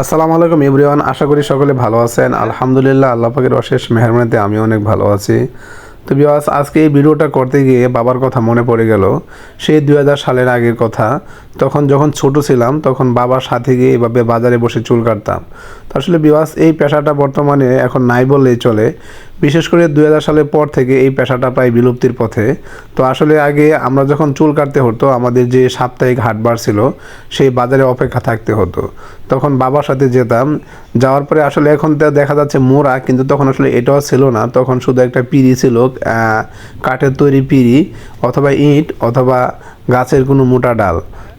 আসসালামু আলাইকুম ইব্রিয়ান আশা করি সকলে ভালো আছেন। আলহামদুলিল্লাহ, আল্লাহ পাকের অশেষ মেহরবানিতে আমি অনেক ভালো আছি। তো বিয়াস আজকে এই ভিডিওটা করতে গিয়ে বাবার কথা মনে পড়ে গেল। সেই দুই হাজার সালের আগের কথা। তখন যখন ছোট ছিলাম, তখন বাবার সাথে গিয়ে এভাবে বাজারে বসে চুল কাটতাম। তো আসলে বিওয়াস এই পেশাটা বর্তমানে এখন নাই বললেই চলে। বিশেষ করে দু হাজার সালের পর থেকে এই পেশাটা প্রায় বিলুপ্তির পথে। তো আসলে আগে আমরা যখন চুল কাটতে হতো, আমাদের যে সাপ্তাহিক হাটবার ছিল, সেই বাজারে অপেক্ষা থাকতে হতো। তখন বাবার সাথে যেতাম। যাওয়ার পরে আসলে এখন তো দেখা যাচ্ছে মোড়া, কিন্তু তখন আসলে এটাও ছিল না। তখন শুধু একটা পিড়ি ছিল কাঠের তৈরি পিড়ি অথবা ইট অথবা গাছের কোনো মোটা ডাল।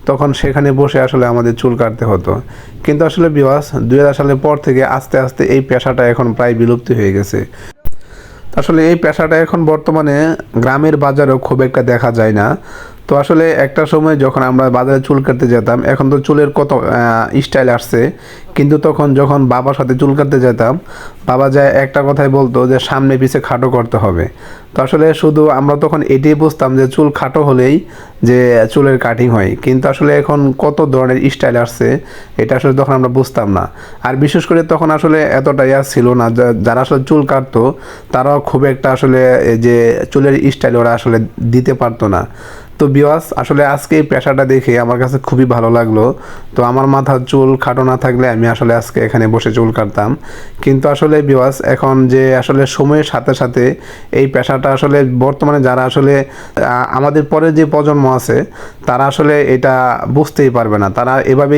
তখন সেখানে বসে আসলে আমাদের চুল কাটতে হতো। কিন্তু আসলে বিওয়াস দুই সালের পর থেকে আস্তে আস্তে এই পেশাটা এখন প্রায় বিলুপ্তি হয়ে গেছে। আসলে এই পেশাটা এখন বর্তমানে গ্রামের বাজারেও খুব একটা দেখা যায় না। তো আসলে একটা সময় যখন আমরা বাজারে চুল কাটতে যেতাম, এখন তো চুলের কত স্টাইল আসছে। কিন্তু তখন যখন বাবার সাথে চুল কাটতে যেতাম, বাবা যায় একটা কথাই বলতো যে সামনে পিছে খাটো করতে হবে। তো আসলে শুধু আমরা তখন এটাই বুঝতাম যে চুল খাটো হলেই যে চুলের কাটিং হয়। কিন্তু আসলে এখন কত ধরনের স্টাইল আসছে, এটা আসলে তখন আমরা বুঝতাম না। আর বিশেষ করে তখন আসলে এতটা ইয়া ছিল না যারা আসলে চুল কাটতো, তারাও খুব একটা আসলে যে চুলের স্টাইল ওরা আসলে দিতে পারতো না। তো বিওয়াস আসলে আজকে এই পেশাটা দেখে আমার কাছে খুবই ভালো লাগল। তো আমার মাথার চুল খাটো না থাকলে আমি আসলে আজকে এখানে বসে চুল কাটতাম। কিন্তু আসলে বিওয়াস এখন যে আসলে সময়ের সাথে সাথে এই পেশাটা আসলে বর্তমানে যারা আসলে আমাদের পরে যে প্রজন্ম আছে, তারা আসলে এটা বুঝতেই পারবে না। তারা এভাবে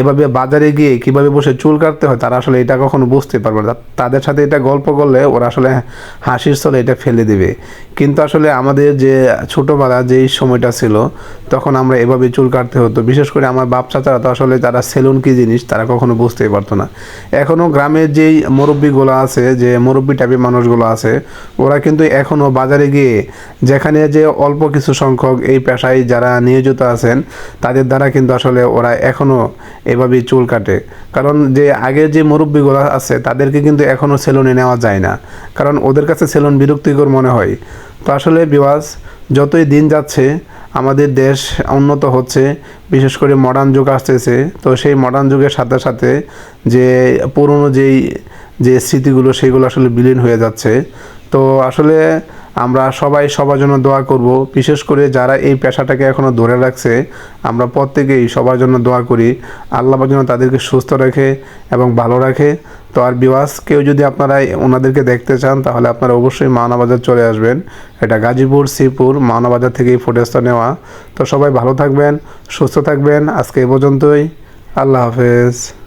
এভাবে বাজারে গিয়ে কীভাবে বসে চুল কাটতে হয়, তারা আসলে এটা কখনো বুঝতে পারবে না। তাদের সাথে এটা গল্প করলে ওরা আসলে হাসির স্থলে এটা ফেলে দেবে। কিন্তু আসলে আমাদের যে ছোটোবেলা যেই সময়টা ছিল, তখন আমরা এভাবে চুল কাটতে হতো। বিশেষ করে আমার বাপ চাচারা তো আসলে তারা সেলুন কি জিনিস, তারা কখনো বুঝতেই পারতো না। এখনও গ্রামের যেই মুরব্বীগুলো আছে, যে মুরব্বী টাইপের মানুষগুলো আছে, ওরা কিন্তু এখনও বাজারে গিয়ে যেখানে যে অল্প কিছু সংখ্যক এই পেশায় যারা নিয়োজিত আছেন, তাদের দ্বারা কিন্তু আসলে ওরা এখনও এভাবেই চুল কাটে। কারণ যে আগের যে মুরব্বীগুলো আছে, তাদেরকে কিন্তু এখনও সেলুনে নেওয়া যায় না। কারণ ওদের কাছে সেলুন বিরক্তিকর মনে হয়। তো আসলে বিওয়াজ যতই দিন যাচ্ছে, আমাদের দেশ উন্নত হচ্ছে, বিশেষ করে মডার্ন যুগ আসতেছে, তো সেই মডার্ন যুগের সাথে সাথে যে পুরনো যেই, যে স্মৃতিগুলো, সেগুলো আসলে বিলীন হয়ে যাচ্ছে। তো আসলে আমরা সবাই সবার জন্য দোয়া করব। বিশেষ করে যারা এই পেশাটাকে এখনও ধরে রাখছে, আমরা প্রত্যেকেই সবার জন্য দোয়া করি। আল্লাহ যেন তাদেরকে সুস্থ রাখে এবং ভালো রাখে। তো আর বিওয়াস কেউ যদি আপনারা ওনাদেরকে দেখতে চান, তাহলে আপনারা অবশ্যই মাওনাবাজার চলে আসবেন। এটা গাজীপুর, শ্রীপুর, মাওনাবাজার থেকে এই ফুটেজটা নেওয়া। তো সবাই ভালো থাকবেন, সুস্থ থাকবেন। আজকে এই পর্যন্তই। আল্লাহ হাফেজ।